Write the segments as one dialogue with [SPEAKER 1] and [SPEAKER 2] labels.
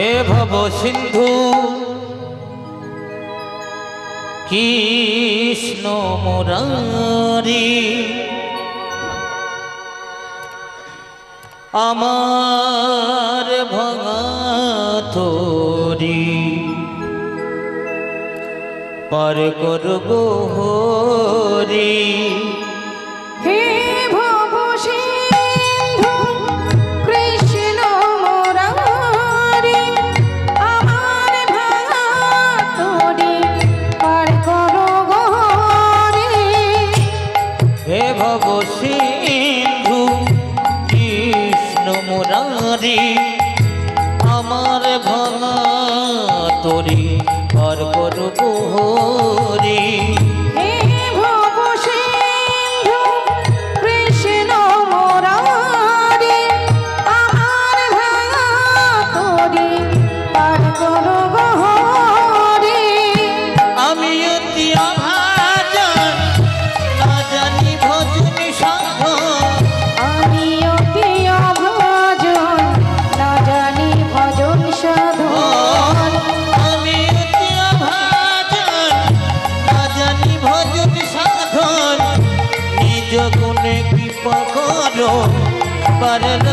[SPEAKER 1] হে ভব সিন্ধু কৃষ্ণ মুরারি আমার ভঙা থরি পার করব হরি। অন্তরে ঘর করব।
[SPEAKER 2] মরল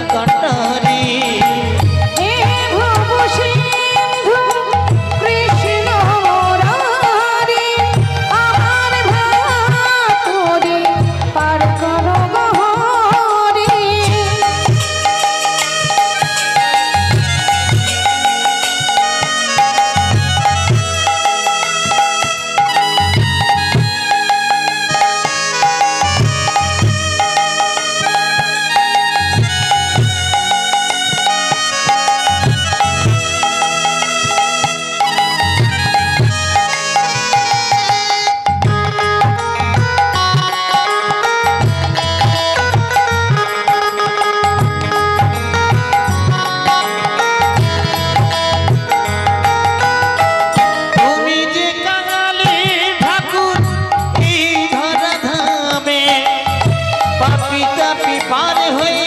[SPEAKER 1] पपीता पिपान हुई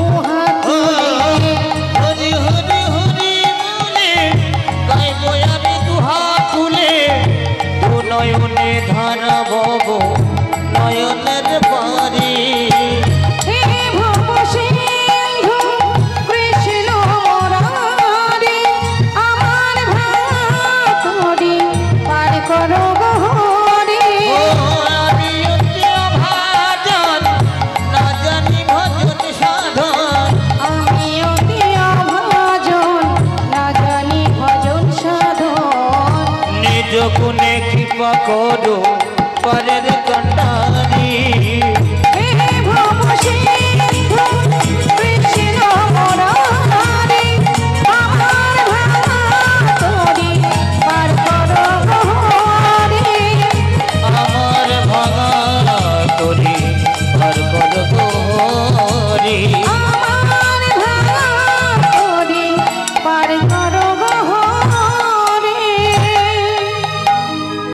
[SPEAKER 1] করো